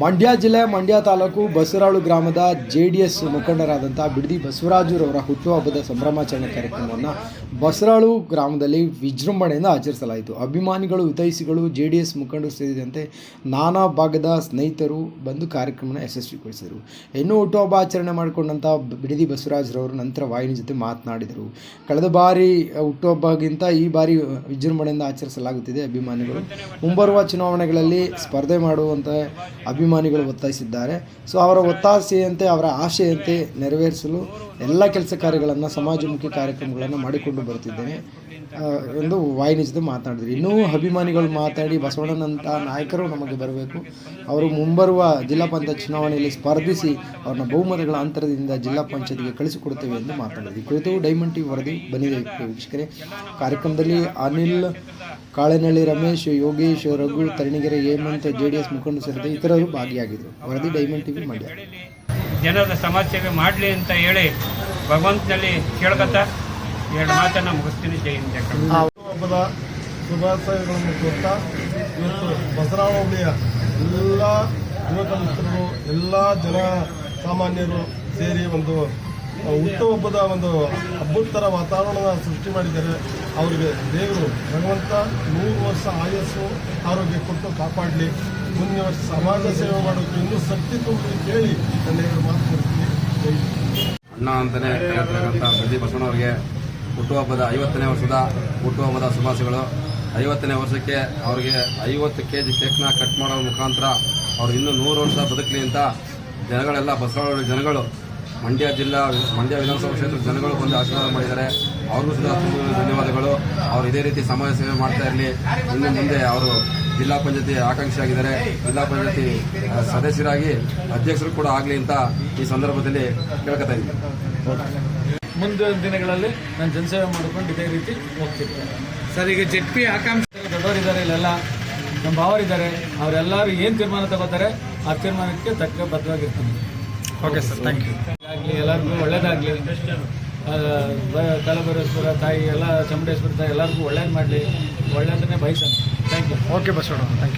ಮಂಡ್ಯ ಜಿಲ್ಲೆ, ಮಂಡ್ಯ ತಾಲೂಕು ಬಸರಾಳು ಗ್ರಾಮದ J D S ಮುಖಂಡರಾದಂಥ ಬಿಡದಿ ಬಸವರಾಜುರವರ ಹುಟ್ಟುಹಬ್ಬದ ಸಂಭ್ರಮಾಚರಣೆ ಕಾರ್ಯಕ್ರಮವನ್ನು ಬಸರಾಳು ಗ್ರಾಮದಲ್ಲಿ ವಿಜೃಂಭಣೆಯಿಂದ ಆಚರಿಸಲಾಯಿತು. ಅಭಿಮಾನಿಗಳು, ಹಿತೈಷಿಗಳು, ಜೆ ಡಿ ಎಸ್ ಮುಖಂಡರು ಸೇರಿದಂತೆ ನಾನಾ ಭಾಗದ ಸ್ನೇಹಿತರು ಬಂದು ಕಾರ್ಯಕ್ರಮನ ಯಶಸ್ವಿಗೊಳಿಸಿದರು. ಇನ್ನು ಹುಟ್ಟುಹಬ್ಬ ಆಚರಣೆ ಮಾಡಿಕೊಂಡಂಥ ಬಿಡದಿ ಬಸವರಾಜರವರು ನಂತರ ವಾಹಿನಿ ಜೊತೆ ಮಾತನಾಡಿದರು. ಕಳೆದ ಬಾರಿ ಹುಟ್ಟುಹಬ್ಬಗಿಂತ ಈ ಬಾರಿ ವಿಜೃಂಭಣೆಯಿಂದ ಆಚರಿಸಲಾಗುತ್ತಿದೆ. ಅಭಿಮಾನಿಗಳು ಮುಂಬರುವ ಚುನಾವಣೆಗಳಲ್ಲಿ ಸ್ಪರ್ಧೆ ಮಾಡುವಂಥ ಅಭಿಮಾನಿಗಳು ಒತ್ತಾಯಿಸಿದ್ದಾರೆ. ಸೊ ಅವರ ಒತ್ತಾಸೆಯಂತೆ ಅವರ ಆಶೆಯಂತೆ ನೆರವೇರಿಸಲು ಎಲ್ಲ ಕೆಲಸ ಕಾರ್ಯಗಳನ್ನು ಸಮಾಜಮುಖಿ ಕಾರ್ಯಕ್ರಮಗಳನ್ನು ಮಾಡಿಕೊಂಡು ಬರುತ್ತಿದ್ದೇನೆ ಎಂದು ವಾಹಿನಿ ಮಾತಾಡಿದ್ರು ಇನ್ನೂ ಅಭಿಮಾನಿಗಳು ಮಾತಾಡಿ ಬಸವಣ್ಣನಂಥ ನಾಯಕರು ನಮಗೆ ಬರಬೇಕು. ಅವರು ಮುಂಬರುವ ಜಿಲ್ಲಾ ಪಂಚಾಯತ್ ಚುನಾವಣೆಯಲ್ಲಿ ಸ್ಪರ್ಧಿಸಿ ಅವ್ರನ್ನ ಬಹುಮತಗಳ ಅಂತರದಿಂದ ಜಿಲ್ಲಾ ಪಂಚಾಯತ್ಗೆ ಕಳಿಸಿಕೊಡುತ್ತೇವೆ ಎಂದು ಮಾತನಾಡಿದರು. ಈ ಕುರಿತು ಡೈಮಂಡ್ ಟಿ ವರದಿ ಬಂದಿದೆ ವೀಕ್ಷಕರೇ. ಕಾರ್ಯಕ್ರಮದಲ್ಲಿ Anil Kalenahalli, Ramesh, Yogesh, Raghu, Taranigere, Hemanth J D S ಮುಖಂಡ ಸೇರಿದಂತೆ ಇತರರು ಭಾಗಿಯಾಗಿದ್ದರು. ವರದಿ ಡೈಮಂಡ್ ಟಿವಿ ಮಂಡ್ಯ. ಜನರ ಸಮಸ್ಯೆಗೆ ಮಾಡಲಿ ಅಂತ ಹೇಳಿ ಭಗವಂತನಲ್ಲಿ ಕೇಳ್ಕೊತ ಎರಡು ಮಾತನ್ನು ಮುಗಿಸ್ತೀನಿ ಜೈ ಹಿಂದ್ ಜೈ ಕನ್ನಡ. ಹಬ್ಬದ ಶುಭಾಶಯಗಳನ್ನು ಕೊಡ್ತಾ ಇವತ್ತು ಎಲ್ಲ ಯುವಕ ಮಿತ್ರರು, ಎಲ್ಲ ಜನ ಸಾಮಾನ್ಯರು ಸೇರಿ ಒಂದು ಹುಟ್ಟುಹಬ್ಬದ ಒಂದು ಅಭ್ಯುತ್ತರ ವಾತಾವರಣದ ವಾತಾವರಣ ಸೃಷ್ಟಿ ಮಾಡಿದ್ದಾರೆ. ಅವರಿಗೆ ದೇವರು ಭಗವಂತ ನೂರು ವರ್ಷ ಆಯಸ್ಸು, ಆರೋಗ್ಯ ಕೊಟ್ಟು ಕಾಪಾಡಲಿ. ಮುಂದಿನ ವರ್ಷ ಸಮಾಜ ಸೇವೆ ಮಾಡೋದು ಇನ್ನೂ ಶಕ್ತಿ ತುಂಬಿ ಕೇಳಿ ನನ್ನ ಎರಡು ಮಾತು ಕೊಡ್ತೀನಿ ಜೈ ಹಿಂದ್. ಅಣ್ಣ ಅಂತಲೇ ಕರೆಯತಕ್ಕಂಥ ಅವರಿಗೆ ಬಸವಣ್ಣವರಿಗೆ ಹುಟ್ಟುಹಬ್ಬದ ಐವತ್ತನೇ ವರ್ಷದ ಹುಟ್ಟುಹಬ್ಬದ ಶುಭಾಶಯಗಳು. ಐವತ್ತನೇ ವರ್ಷಕ್ಕೆ ಅವರಿಗೆ ಐವತ್ತು ಕೆ ಜಿ ಕೇಕ್ನ ಕಟ್ ಮಾಡೋ ಮುಖಾಂತರ ಅವ್ರು ಇನ್ನೂ ನೂರು ವರ್ಷ ಬದುಕಲಿ ಅಂತ ಜನಗಳೆಲ್ಲ ಬಸವಣ್ಣ ಜನಗಳು ಮಂಡ್ಯ ಜಿಲ್ಲಾ, ಮಂಡ್ಯ ವಿಧಾನಸಭಾ ಕ್ಷೇತ್ರದ ಜನಗಳು ಬಂದು ಆಶೀರ್ವಾದ ಮಾಡಿದ್ದಾರೆ. ಅವ್ರಿಗೂ ಸಹ ಧನ್ಯವಾದಗಳು. ಅವರು ಇದೇ ರೀತಿ ಸಮಾಜ ಸೇವೆ ಮಾಡ್ತಾ ಇರಲಿ. ಇನ್ನು ಮುಂದೆ ಅವರು ಜಿಲ್ಲಾ ಪಂಚಾಯತಿ ಆಕಾಂಕ್ಷಿಯಾಗಿದ್ದಾರೆ ಜಿಲ್ಲಾ ಪಂಚಾಯತಿ ಸದಸ್ಯರಾಗಿ ಅಧ್ಯಕ್ಷರು ಕೂಡ ಆಗಲಿ ಅಂತ ಈ ಸಂದರ್ಭದಲ್ಲಿ ಕೇಳ್ಕೊತಾ ಇದ್ದೀನಿ. ಮುಂದಿನ ದಿನಗಳಲ್ಲಿ ನಾನು ಜನಸೇವೆ ಮಾಡ್ಕೊಂಡು ಇದೇ ರೀತಿ ಹೋಗ್ತೀನಿ. ಸರ್, ಈಗ ಜೆಡ್ ಪಿ ಆಕಾಂಕ್ಷಿ ದೊಡ್ಡವರಿದ್ದಾರೆ, ಇಲ್ಲೆಲ್ಲ ನಮ್ಮ ಭಾವರಿದ್ದಾರೆ. ಅವರೆಲ್ಲರೂ ಏನು ತೀರ್ಮಾನ ತಗೋತಾರೆ ಆ ತೀರ್ಮಾನಕ್ಕೆ ತಕ್ಕ ಬದ್ಧವಾಗಿರ್ತೀನಿ. ಓಕೆ ಸರ್ ಥ್ಯಾಂಕ್ ಯು ಆಗಲಿ ಎಲ್ಲರಿಗೂ ಒಳ್ಳೇದಾಗಲಿ. ಕಲಬರೇಶ್ವರ ತಾಯಿ ಎಲ್ಲ ಚಾಮುಂಡೇಶ್ವರ ತಾಯಿ ಎಲ್ಲರಿಗೂ ಒಳ್ಳೇದು ಮಾಡಲಿ. ಒಳ್ಳೇದನ್ನೇ ಬಯಸೋಣ thank you okay Basavanna. Thank you